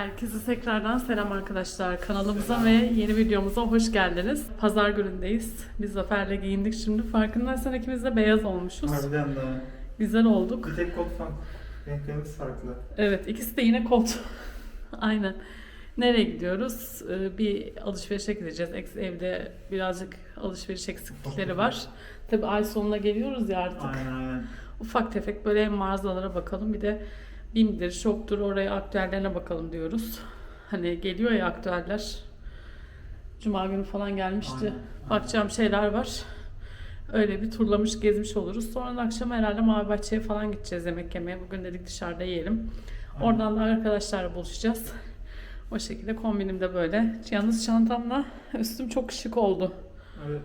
Herkese tekrardan selam arkadaşlar. Kanalımıza ve yeni videomuza hoş geldiniz. Pazar günündeyiz. Biz Zafer'le giyindik şimdi. Farkındaysan ikimiz de beyaz olmuşuz. Harbiden de. Güzel olduk. Bir tek kot farklı. Renklerimiz farklı. Evet ikisi de yine kot. Aynen. Nereye gidiyoruz? Ee, Bir alışverişe gideceğiz. Evde birazcık alışveriş eksiklikleri var. Tabii ay sonuna geliyoruz ya artık. Aynen aynen. Ufak tefek böyle mağazalara bakalım. Bir de BİM'dir, şoktur oraya aktüellerine bakalım diyoruz. Hani geliyor ya aktüeller. Cuma günü falan gelmişti. Aynen, Bakacağım şeyler var. Öyle bir turlamış, gezmiş oluruz. Sonra da akşam herhalde Mavi Bahçe'ye falan gideceğiz yemek yemeye. Bugün dedik dışarıda yiyelim. Oradan da arkadaşlarla buluşacağız. O şekilde kombinim de böyle. Yalnız çantamla üstüm çok şık oldu. Evet.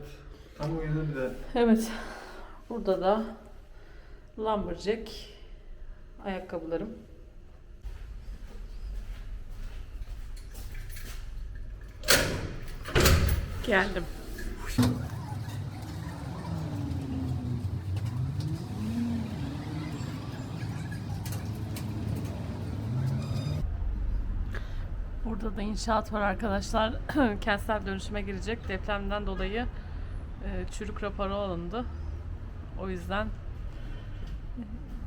Tam bir de. Evet. Burada da Lumberjack ayakkabılarım. Geldim. Burada da inşaat var arkadaşlar. Kentsel dönüşüme girecek. Depremden dolayı e, çürük raporu alındı. O yüzden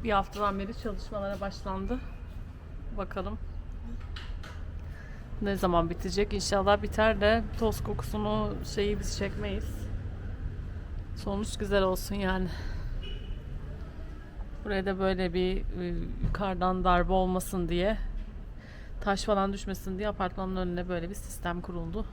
bir haftadan beri çalışmalara başlandı. Bakalım ne zaman bitecek. İnşallah biter de toz kokusunu şeyi biz çekmeyiz. Sonuç güzel olsun yani. Buraya da böyle bir e, yukarıdan darbe olmasın diye taş falan düşmesin diye apartmanın önüne böyle bir sistem kuruldu.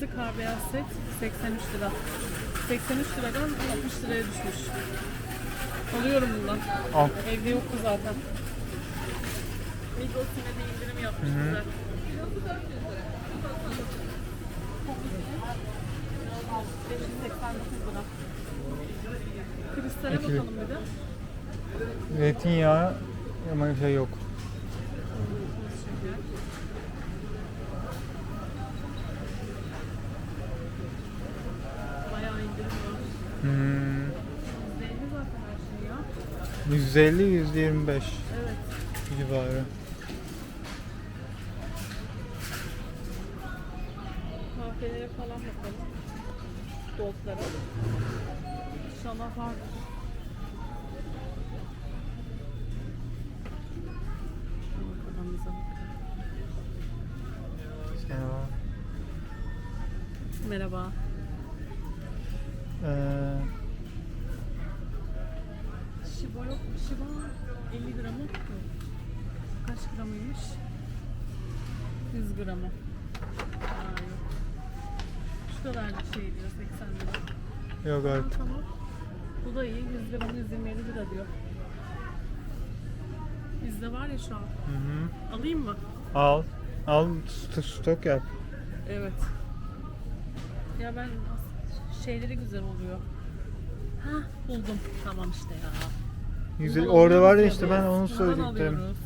Esintisi kar beyaz set 83 lira. 83 liradan 60 liraya düşmüş. Alıyorum bundan. Al. Evde yoktu zaten. Migros yine de indirim yapmış Hı hı. güzel. 589 lira. Kristale Peki. bakalım bir de. Zeytinyağı ama şey yok. Bayağı indirim var. Hmm. %50 zaten her şey ya. 150 125 Evet. civarı. Kahvelere falan bakalım. Doltlara. İnşallah vardır. Merhaba. Merhaba. Ee, Şibo yok mu? Şibo 50 gramı yok. Kaç gramıymış? 100 gramı. Aa, yok. Şu kadar bir şey diyor 80 lira. yok artık. tamam. Bu da iyi. 100 gramı 127 lira diyor. Bizde var ya şu an. Hı hı. Alayım mı? Al. Al st- stok yap. Evet. Ya ben şeyleri güzel oluyor. Ha buldum. Tamam işte ya. Güzel. Orada var ya işte ben onu söyleyecektim. alıyoruz.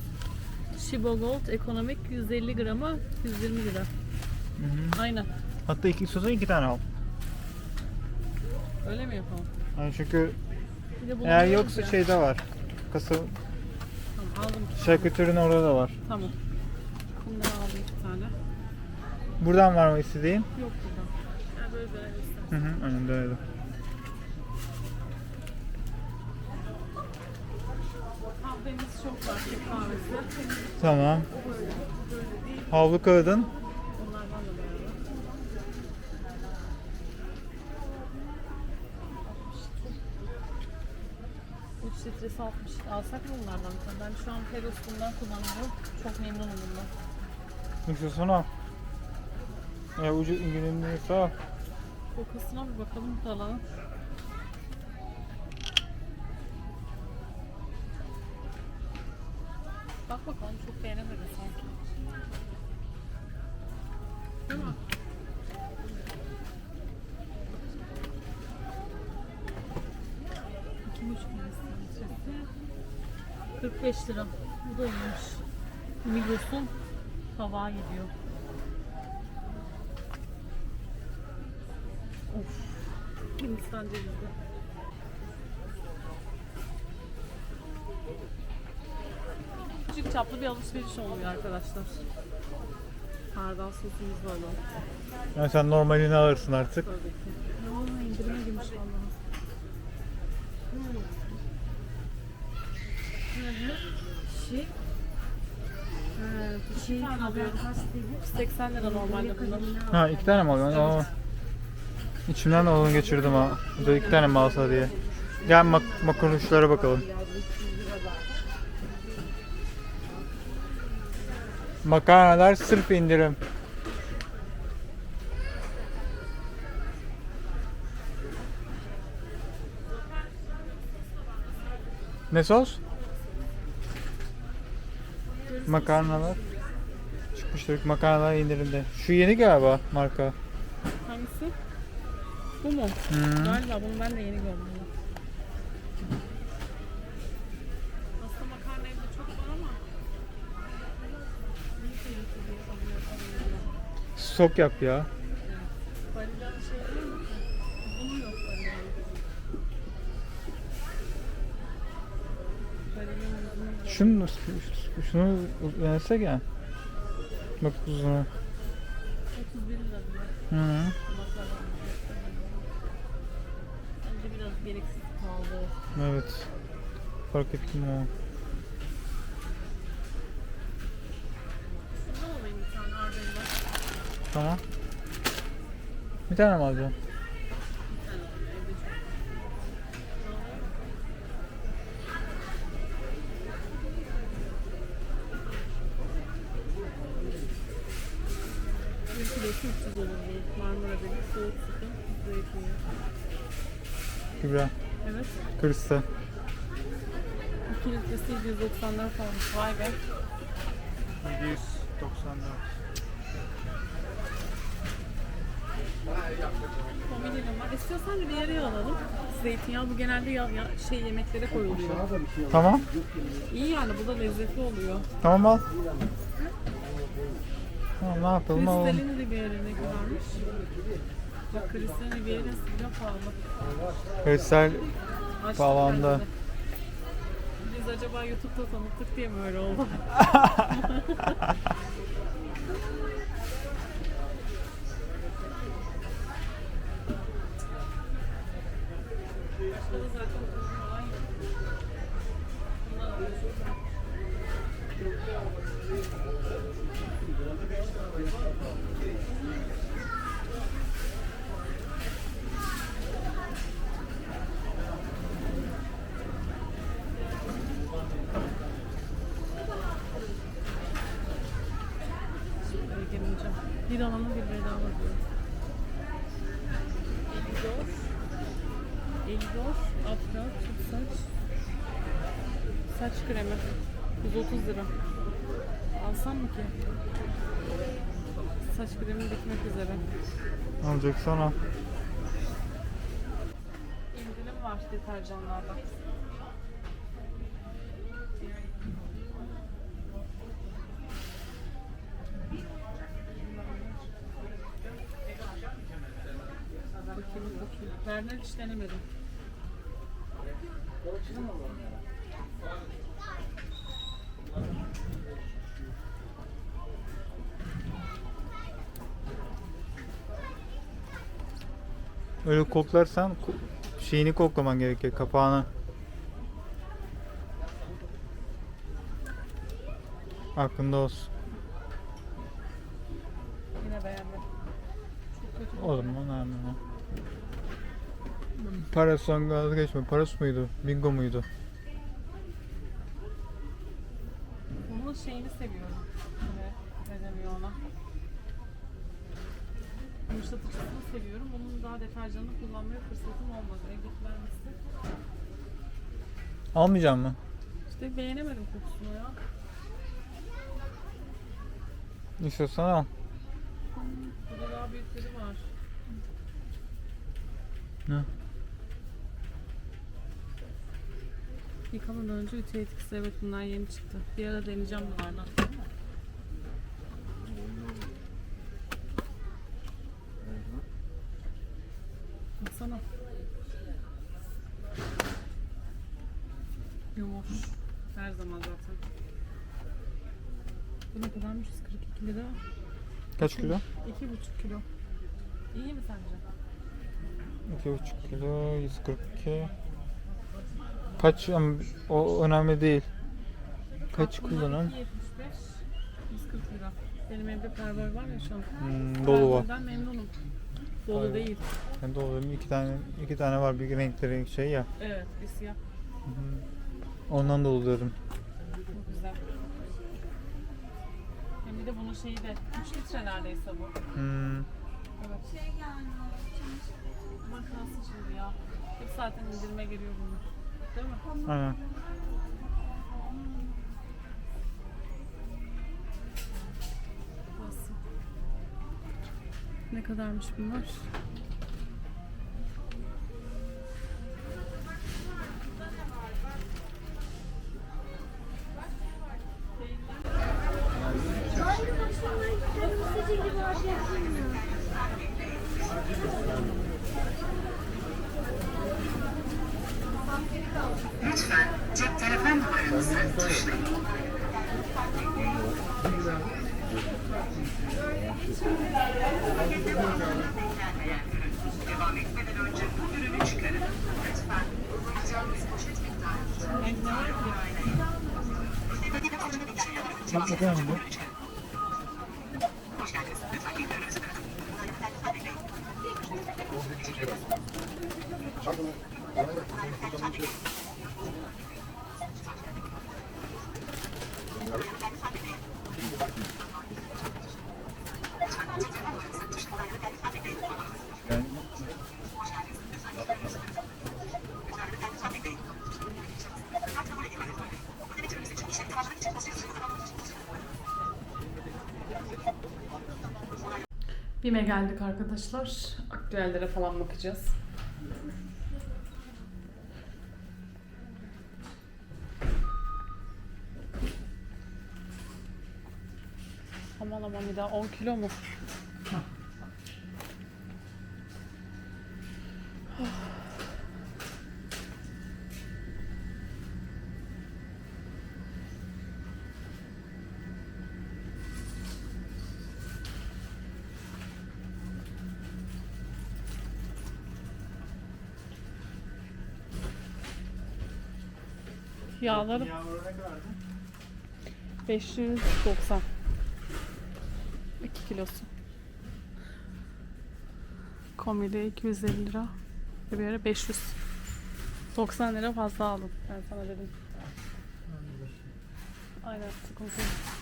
Shibo Gold ekonomik 150 grama 120 lira. Hı hı. Aynen. Hatta iki istiyorsan iki tane al. Öyle mi yapalım? Yani çünkü Bir de eğer yoksa ya. şeyde var. Kasa Tamam aldım. şarküterinin orada da var. Tamam. Bunları aldım iki tane. Buradan var mı istediğin? Yok burada. Şöyle dönelim istersen. Hı hı, aynen dönelim. Çok var. Türk kahvesi. Tamam. Havlu kağıdın. Litresi 60. Alsak mı bunlardan? Ben şu an Peros bundan kullanıyorum. Çok memnunum bundan. İstiyorsan al. Ya ucu ilgilenmiyorsa al. Kokusuna bir bakalım dalanın. Bak bakalım çok beğenemedim sanki. Değil mi? İki buçuk litresi. 45 lira. Bu da iyiymiş. Migros'un tabağa gidiyor. Of. Hindistan cevizi. Küçük çaplı bir alışveriş oluyor arkadaşlar. Hardal sosumuz var o. Yani sen normalini alırsın artık. Tabii ki. Aa, indirime girmiş vallahi. Şey, Bir şey alıyorum. 80 lira normalde bunlar. Ha iki tane mi alıyorsun? Aa. İçimden de onu geçirdim ha. Bu da iki tane mi alsa diye. Gel mak makarnuşlara bakalım. Makarnalar sırf indirim. Ne sos? Makarnalar. Çıkmıştır makarnalar indirimde. Şu yeni galiba marka. Hangisi? Bu mu? Hmm. Galiba bunu ben de yeni gördüm. Aslında makarna evde çok var ama Stok yap ya. Balina şey değil mi? Bunun yok balina. Balina'nın uzunu Şunu şunu yensek ya. Bak uzun. 31 lira diyor. Hı -hı. Bence biraz gereksiz pahalı. Evet. Fark ettim o. Şundan alayım bir tane ardından. Tamam. Bir tane mi alacaksın? Bir tane alayım evde çok. Bir kilosu 300 olur bu. Marmara Deniz soğuk sıkım zeytinyağı. Kübra. Evet. Kırsta. 2 litresi 794 olmuş. Vay be. 794. Komedinim var. İstiyorsan bir yarıya alalım. Zeytinyağı bu genelde ya, ya- şey yemeklere koyuluyor. Tamam. İyi yani bu da lezzetli oluyor. Tamam al. Tamam ne yapalım alalım. Kristalin Riviera ne kadarmış? Bak Kristalin Riviera bile pahalı. Kristal Açtık Pahalandı. Biz acaba YouTube'da tanıttık diye mi öyle oldu? Başka da zaten uygun olan yok. Bundan alıyoruz. Şöyle geleceğim. Bir alanı bir bedava diyor. 54 54 Afra tüp saç Saç kremi 130 lira Alsam mı ki? Saç kremi bitmek üzere Alacaksan al. İndirim var deterjanlarda Bakayım bakayım. Werner hiç denemedim. Öyle koklarsan ko- şeyini koklaman gerekiyor kapağını. Aklında olsun. Yine beğendim. Çok kötü. O zaman önemli. Parason vazgeçme. Paras mıydı? Bingo muydu? Onun şeyini seviyorum. Ne, ne deniyor ona? Yumuşatıcısını seviyorum. Onun daha deterjanını kullanmaya fırsatım olmadı. Evdekiler nasıl? Almayacağım mı? İşte beğenemedim kokusunu ya. İstiyorsan al. Burada daha büyükleri var. Ne? Yıkamadan önce ütü etkisi evet bunlar yeni çıktı. Bir ara deneyeceğim bunlardan. Baksana. Yumuş. Her zaman zaten. Bu ne kadarmış? 142 lira. Kaç kilo? 2,5 kilo. İyi mi sence? 2,5 kilo 142. Kaç ama o önemli değil. Kaç kullanan? 75, 140 lira. Benim evde pervol var ya şu an. Hmm, dolu var. Ben memnunum. Dolu değil. Yani dolu iki tane iki tane var bir renkleri şey ya. Evet, bir siyah. Ondan dolu diyorum. Çok güzel. Hem bir de bunun şeyi de 3 litre neredeyse bu. Hmm. Evet. Aman kalsın şimdi ya. Hep zaten indirime giriyor bunun. Değil mi? Aynen. Ne kadarmış bunlar? BİM'e geldik arkadaşlar. Aktüellere falan bakacağız. Aman aman bir daha 10 kilo mu? Yağları 590. 2 kilosu. Komide 250 lira. Bir ara 500. 90 lira fazla aldım. Ben sana dedim. Aynen sıkıntı. yok.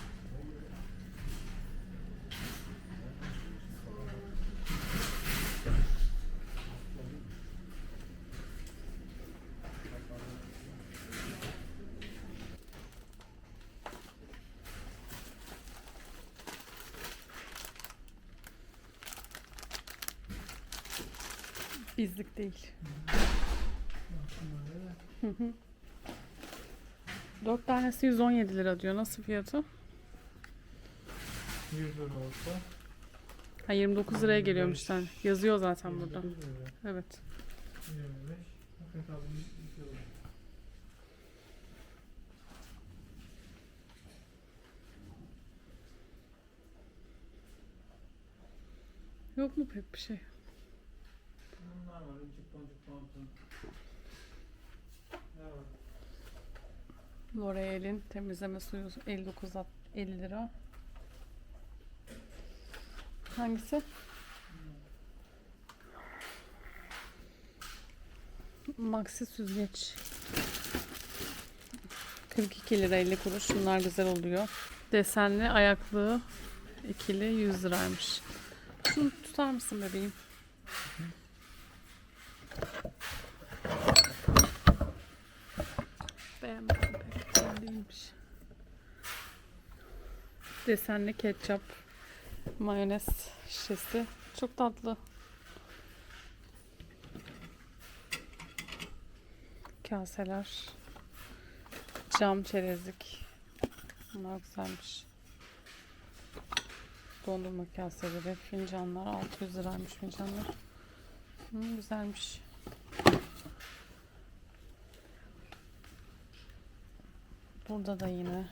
Bizlik değil. Hı hı. Dört tanesi 117 lira diyor. Nasıl fiyatı? 100 lira olsa. Ha 29 liraya geliyormuş tane. Yazıyor zaten burada. Evet. 25. Yok mu pek bir şey? Bunlar Boncuk pantolon. Ne var? L'Oreal'in temizleme suyu 59 50 lira. Hangisi? Maxi süzgeç. 42 lira 50 kuruş. Bunlar güzel oluyor. Desenli ayaklığı ikili 100 liraymış. Şunu tutar mısın bebeğim? Beğenmedim pek. Güzel değilmiş. Desenli ketçap, mayonez şişesi. Çok tatlı. Kaseler. Cam çerezlik. Bunlar güzelmiş. Dondurma kaseleri, fincanlar. 600 liraymış fincanlar. Hı, güzelmiş. Burada da yine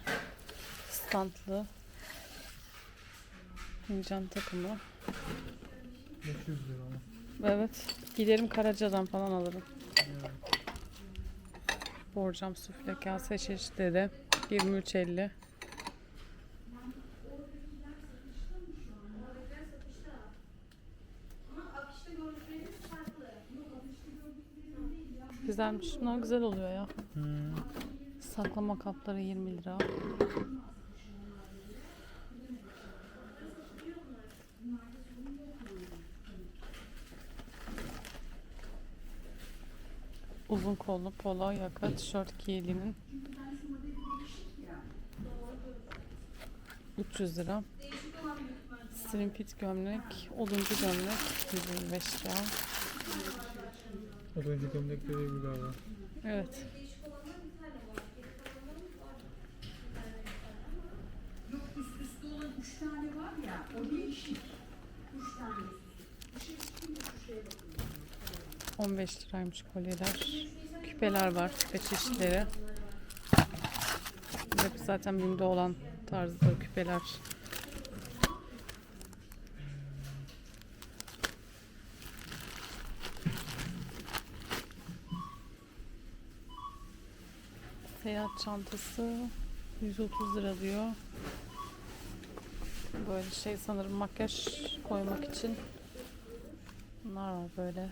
standlı fincan takımı. 500 lira ama. Evet. Giderim Karaca'dan falan alırım. Borcam sufle kase çeşitleri 23.50. Güzelmiş. Bunlar güzel oluyor ya. Hmm. Saklama kapları 20 lira. Uzun kollu polo yaka tişört giyilinin 300 lira. Slim fit gömlek, oduncu gömlek 125 lira. Oduncu gömlekleri gibi galiba. Evet. Yok üst üste olan üç tane var ya, o değişik. Üç tane üst üste. 15 liraymış kolyeler. Küpeler var, küpe çeşitleri. Hep zaten bimde olan tarzda küpeler. Seyahat çantası 130 lira diyor. Böyle şey sanırım makyaj koymak için. Bunlar var böyle.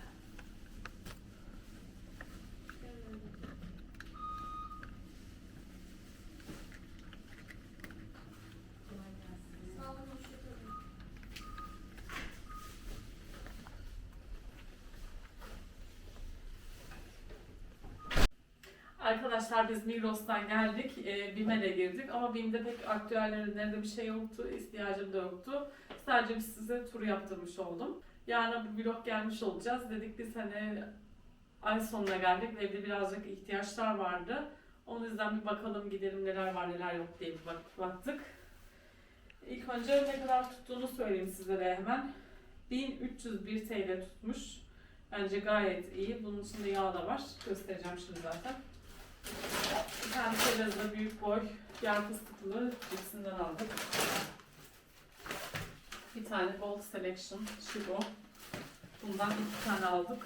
Arkadaşlar biz Migros'tan geldik. E, BİM'e girdik ama BİM'de pek aktüel ürünlerinde bir şey yoktu. ihtiyacım da yoktu. Sadece size tur yaptırmış oldum. Yarın bu vlog gelmiş olacağız. Dedik biz hani ay sonuna geldik ve evde birazcık ihtiyaçlar vardı. Onun yüzden bir bakalım gidelim neler var neler yok diye bir bak- baktık. İlk önce ne kadar tuttuğunu söyleyeyim sizlere hemen. 1301 TL tutmuş. Bence gayet iyi. Bunun içinde yağ da var. Göstereceğim şimdi zaten. Tane çerezli büyük boy yer fıstıklı cipsinden aldık. Bir tane Bold Selection Shibo. Bundan iki tane aldık.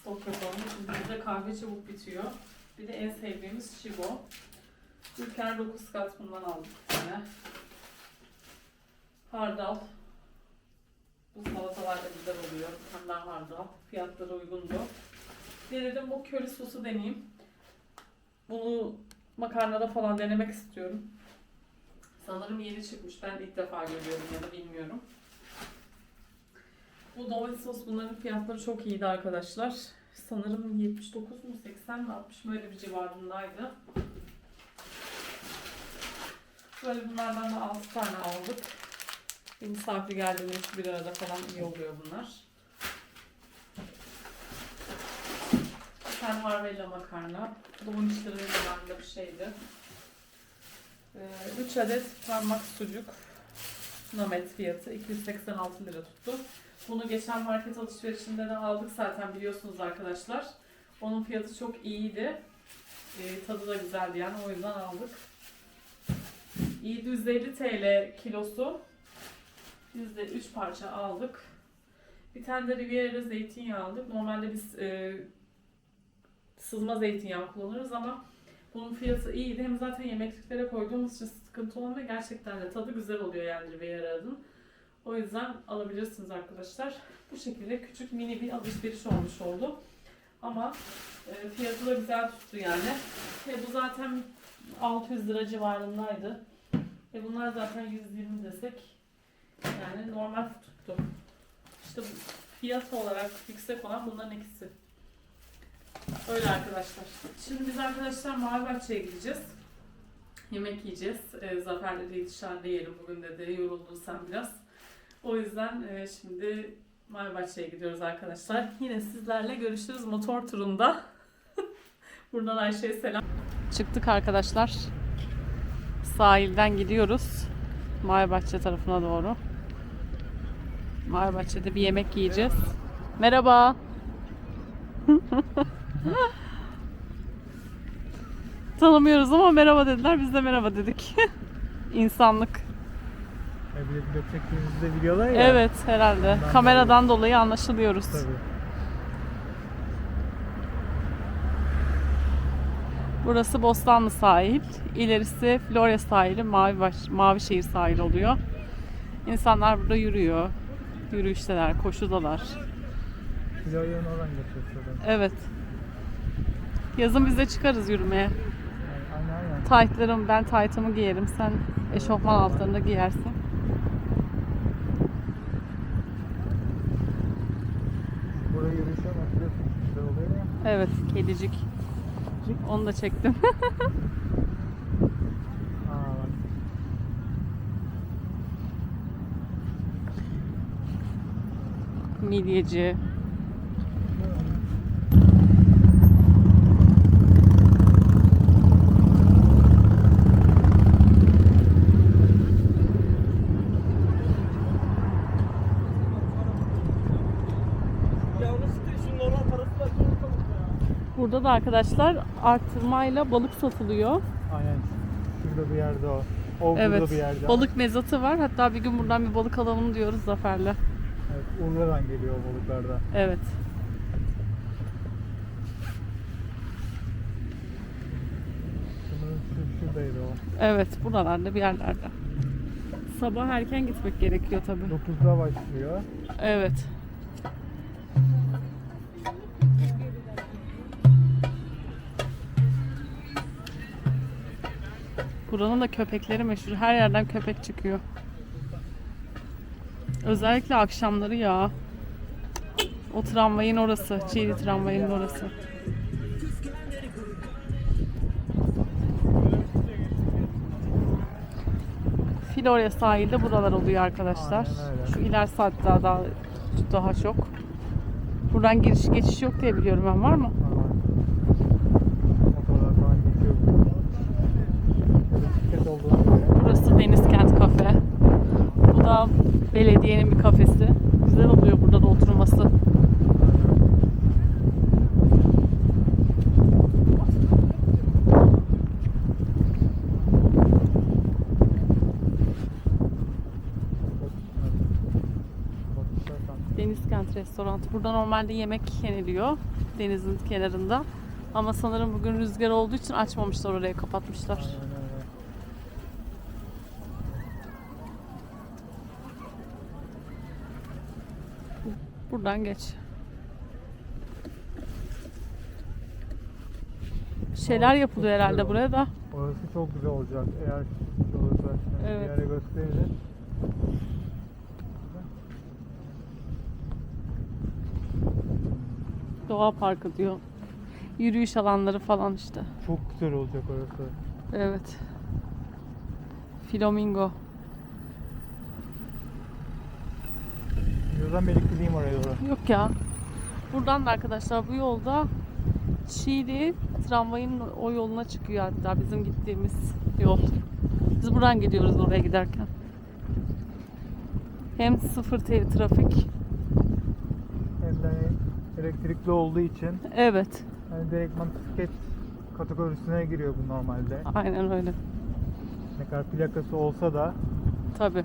Stok yapalım. Bizde kahve çabuk bitiyor. Bir de en sevdiğimiz Shibo. Ülker 9 kat bundan aldık bir tane. Hardal. Bu salatalar da güzel oluyor. Bir hardal. Fiyatları uygundu. Denedim bu köri sosu deneyeyim. Bunu makarnada falan denemek istiyorum. Sanırım yeni çıkmış. Ben ilk defa görüyorum ya da bilmiyorum. Bu domates sos bunların fiyatları çok iyiydi arkadaşlar. Sanırım 79 mu 80 mi 60 mı öyle bir civarındaydı. Böyle bunlardan da 6 tane aldık. Bir misafir geldiğinde bir arada falan iyi oluyor bunlar. Harvella makarna. Bu 13 lira civarında bir şeydi. 3 adet parmak sucuk. Namet fiyatı 286 lira tuttu. Bunu geçen market alışverişinde de aldık zaten biliyorsunuz arkadaşlar. Onun fiyatı çok iyiydi. Ee, tadı da güzeldi yani o yüzden aldık. 750 TL kilosu. Biz de 3 parça aldık. Bir tane de Riviera zeytinyağı aldık. Normalde biz e, sızma zeytinyağı kullanırız ama bunun fiyatı iyiydi. Hem zaten yemekliklere koyduğumuz için sıkıntı olmuyor. Gerçekten de tadı güzel oluyor yani Riviera'nın. O yüzden alabilirsiniz arkadaşlar. Bu şekilde küçük mini bir alışveriş olmuş oldu. Ama e, fiyatı da güzel tuttu yani. Ve bu zaten 600 lira civarındaydı. E bunlar zaten 120 desek yani normal tuttu. İşte fiyat olarak yüksek olan bunların ikisi. Öyle arkadaşlar. Şimdi biz arkadaşlar Mavi Bahçe'ye gideceğiz. Yemek yiyeceğiz. E, Zafer'le de dışarıda yiyelim bugün dedi. Yoruldun sen biraz. O yüzden e, şimdi Mavi Bahçe'ye gidiyoruz arkadaşlar. Yine sizlerle görüşürüz motor turunda. Buradan Ayşe'ye selam. Çıktık arkadaşlar. Sahilden gidiyoruz. Mavi Bahçe tarafına doğru. Mavi Bahçe'de bir yemek yiyeceğiz. Merhaba. Tanımıyoruz ama merhaba dediler. Biz de merhaba dedik. İnsanlık. E bir de vlog çektiğimizde biliyorlar ya. Evet herhalde. Ondan Kameradan dolayı anlaşılıyoruz. Tabii. Burası Bostanlı sahil. İlerisi Florya sahili, Mavi, Baş, Mavi Şehir sahil oluyor. İnsanlar burada yürüyor. Yürüyüşteler, koşudalar. Kiloyun oradan geçiyor şuradan. Evet. Yazın biz de çıkarız yürümeye. Taytlarım, ben taytımı giyerim. Sen eşofman altlarını giyersin. Buraya yürüyüşe bakıyorsun. Güzel oluyor ya. Evet, kedicik. Onu da çektim. Midyeci. Burada da arkadaşlar artırmayla balık satılıyor. Aynen. Şurada bir yerde o. O burada Evet. bir yerde. Balık mezatı var. Hatta bir gün buradan bir balık alalım diyoruz Zafer'le. Evet, Urla'dan geliyor o balıklar da. Evet. Şuradaydı o. Evet, buralarda bir yerlerde. Sabah erken gitmek gerekiyor tabii. 9'da başlıyor. Evet. Buranın da köpekleri meşhur. Her yerden köpek çıkıyor. Özellikle akşamları ya. O tramvayın orası. Çiğli tramvayın orası. Florya sahilde buralar oluyor arkadaşlar. Şu ilerisi hatta daha, daha çok. Buradan giriş geçiş yok diye biliyorum ben. Var mı? Ama motorlar falan geçiyor. Bisiklet olduğunu göre. Burası Denizkent Kafe. Bu da belediyenin bir kafesi. Güzel oluyor burada da oturması. Denizkent restoran. Burada normalde yemek yeniliyor denizin kenarında. Ama sanırım bugün rüzgar olduğu için açmamışlar oraya kapatmışlar. Buradan geç. Bir şeyler yapılıyor herhalde buraya da. Orası çok güzel olacak eğer. Yani Evet. Bir yere gösterilir. Doğa parkı diyor. Yürüyüş alanları falan işte. Çok güzel olacak orası. Evet. Flamingo. Birazdan ben gideyim oraya doğru. Yok ya. Buradan da arkadaşlar bu yolda Çiğli tramvayın o yoluna çıkıyor hatta bizim gittiğimiz yol. Biz buradan gidiyoruz oraya giderken. Hem sıfır trafik. Hem de elektrikli olduğu için Evet. yani direktman bisiklet kategorisine giriyor bu normalde. Aynen öyle. Ne kadar plakası olsa da Tabii.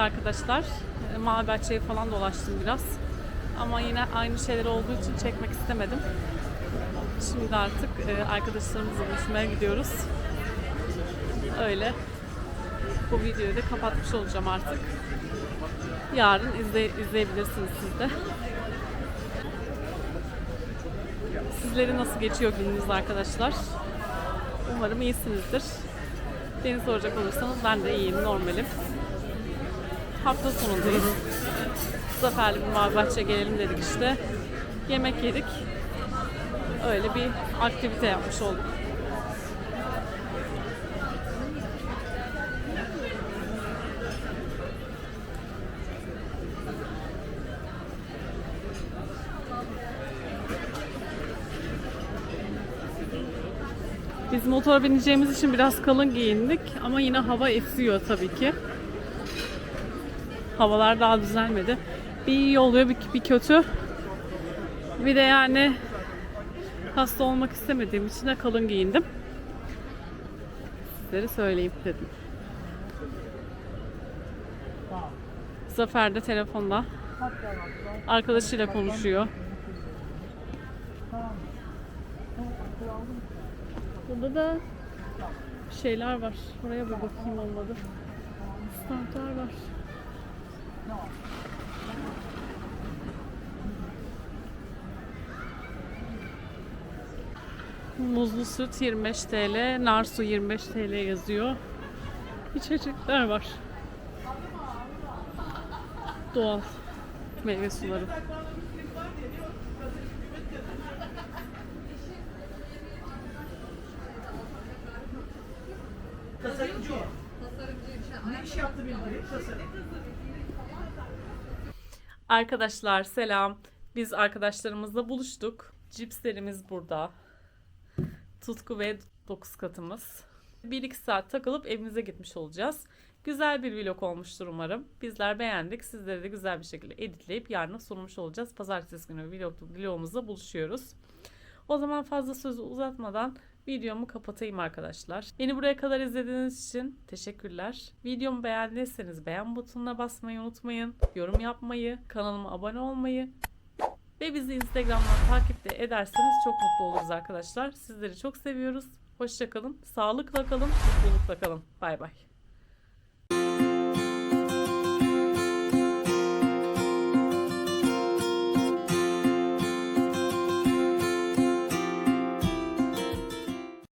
Arkadaşlar. E, Mavi Bahçe'yi falan dolaştım biraz. Ama yine aynı şeyler olduğu için çekmek istemedim. Şimdi artık e, arkadaşlarımızla buluşmaya gidiyoruz. Öyle. Bu videoyu da kapatmış olacağım artık. Yarın izle, izleyebilirsiniz siz de. Sizleri nasıl geçiyor gününüz arkadaşlar? Umarım iyisinizdir. Beni soracak olursanız ben de iyiyim, normalim. Hafta sonundayız. Zaferli bir mavi bahçeye gelelim dedik işte. Yemek yedik. Öyle bir aktivite yapmış olduk. Biz motora bineceğimiz için biraz kalın giyindik ama yine hava esiyor tabii ki. Havalar daha düzelmedi. Bir iyi oluyor, bir, bir kötü. Bir de yani hasta olmak istemediğim için de kalın giyindim. Sizlere söyleyeyim dedim. Zafer de telefonda. Arkadaşıyla konuşuyor. Burada da şeyler var. Oraya bir bakayım olmadı. Standlar var. Muzlu süt 25 TL, nar su 25 TL yazıyor. İçecekler var. Doğal meyve suları. Tasarımcı o. Ne iş yaptı bilmiyorum. Tasarım. Arkadaşlar selam. Biz arkadaşlarımızla buluştuk. Cipslerimiz burada. Tutku ve 9 katımız. 1-2 saat takılıp evimize gitmiş olacağız. Güzel bir vlog olmuştur umarım. Bizler beğendik. Sizlere de güzel bir şekilde editleyip yarına sunmuş olacağız. Pazartesi günü vlog, vlogumuzda buluşuyoruz. O zaman fazla sözü uzatmadan videomu kapatayım arkadaşlar. Beni buraya kadar izlediğiniz için teşekkürler. Videomu beğendiyseniz beğen butonuna basmayı unutmayın. Yorum yapmayı, kanalıma abone olmayı ve bizi Instagram'dan takip de ederseniz çok mutlu oluruz arkadaşlar. Sizleri çok seviyoruz. Hoşçakalın, sağlıkla kalın, mutlulukla kalın. Bay bay.